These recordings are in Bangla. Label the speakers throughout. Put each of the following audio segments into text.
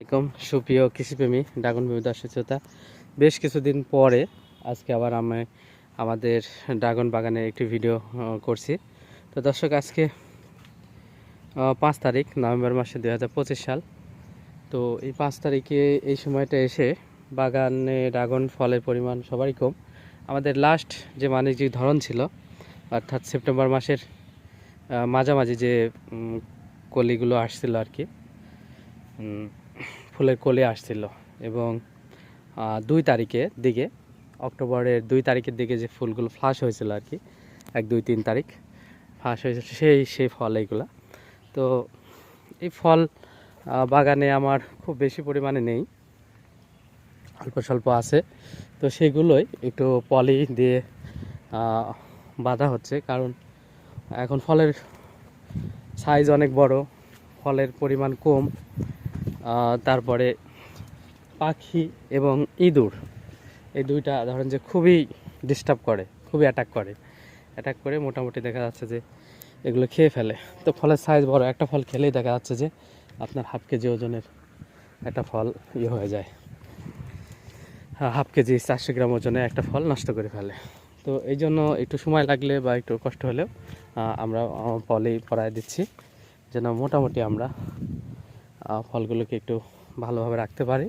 Speaker 1: এরকম সুপ্রিয় কৃষিপ্রেমী ড্রাগন প্রেমী দর্শক শ্রোতা, বেশ কিছুদিন পরে আজকে আবার আমি আমাদের ড্রাগন বাগানে একটি ভিডিও করছি। তো দর্শক, আজকে পাঁচ তারিখ, নভেম্বর মাসে দু হাজার পঁচিশ সাল। তো এই পাঁচ তারিখে এই সময়টা এসে বাগানে ড্রাগন ফলের পরিমাণ সবারই কম। আমাদের লাস্ট যে বাণিজ্যিক ধরন ছিল, অর্থাৎ সেপ্টেম্বর মাসের মাঝামাঝি যে কলিগুলো আসছিল আর কি ফুলের কলি আসছিল এবং দুই তারিখের দিকে, অক্টোবরের দুই তারিখের দিকে যে ফুলগুলো ফ্লাশ হয়েছিল আর কি, এক, দুই, তিন তারিখ ফ্লাশ হয়েছিল, সেই সেই ফল এইগুলা। তো এই ফল বাগানে আমার খুব বেশি পরিমাণে নেই, অল্প স্বল্প আছে। তো সেগুলোই একটু পলি দিয়ে বাঁধা হচ্ছে কারণ এখন ফলের সাইজ অনেক বড়, ফলের পরিমাণ কম। তারপরে পাখি এবং ইঁদুর। এই দুইটা ধরেন যে খুবই ডিস্টার্ব করে খুবই অ্যাটাক করে। অ্যাটাক করে মোটামুটি দেখা যাচ্ছে যে এগুলো খেয়ে ফেলে। তো ফলের সাইজ বড় একটা ফল খেলেই দেখা যাচ্ছে যে আপনার হাফ কেজি ওজনের একটা ফল ইয়ে হয়ে যায়। হ্যাঁ, হাফ কেজি চারশো গ্রাম ওজনে একটা ফল নষ্ট করে ফেলে। তো এই জন্য একটু সময় লাগলে বা একটু কষ্ট হলেও আমরা পলি পরায় দিচ্ছি। যেন মোটামুটি আমরা ফলগুলোকে একটু ভালোভাবে রাখতে পারি।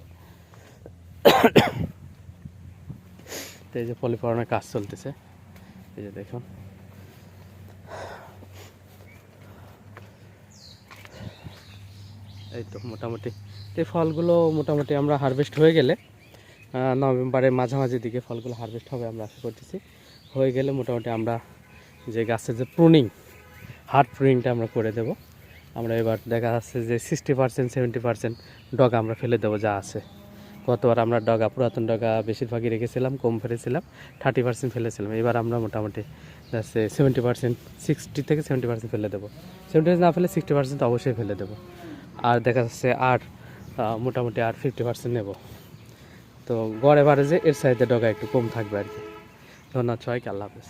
Speaker 1: তো এই যে পলি পরানোর কাজ চলতেছে। এই যে দেখুন। এই তো মোটামুটি। এই ফলগুলো মোটামুটি আমরা হারভেস্ট হয়ে গেলে নভেম্বরের মাঝামাঝি দিকে ফলগুলো হারভেস্ট হবে আমরা আশা করতেছি। হয়ে গেলে মোটামুটি আমরা যে গাছের যে প্রুনিং হার্ড প্রুনিংটা আমরা করে দেব। আমরা এবার দেখা যাচ্ছে যে সিক্সটি পার্সেন্ট সেভেন্টি পার্সেন্ট ডগা আমরা ফেলে দেবো, যা আছে। গতবার আমরা ডগা, পুরাতন ডগা বেশিরভাগই রেখেছিলাম, কম ফেলেছিলাম থার্টি পার্সেন্ট ফেলেছিলাম। এবার আমরা মোটামুটি যাচ্ছে সেভেন্টি পার্সেন্ট সিক্সটি থেকে সেভেন্টি পার্সেন্ট ফেলে দেবো। সেভেন্টি না ফেলে সিক্সটি পার্সেন্ট অবশ্যই ফেলে দেবো। আর দেখা যাচ্ছে আর মোটামুটি আর ফিফটি পার্সেন্ট নেব। তো গড় এভারেজে এর সাইডে ডগা একটু কম থাকবে আর কি। ধন্যবাদ সবাইকে, আল্লাহ হাফেজ।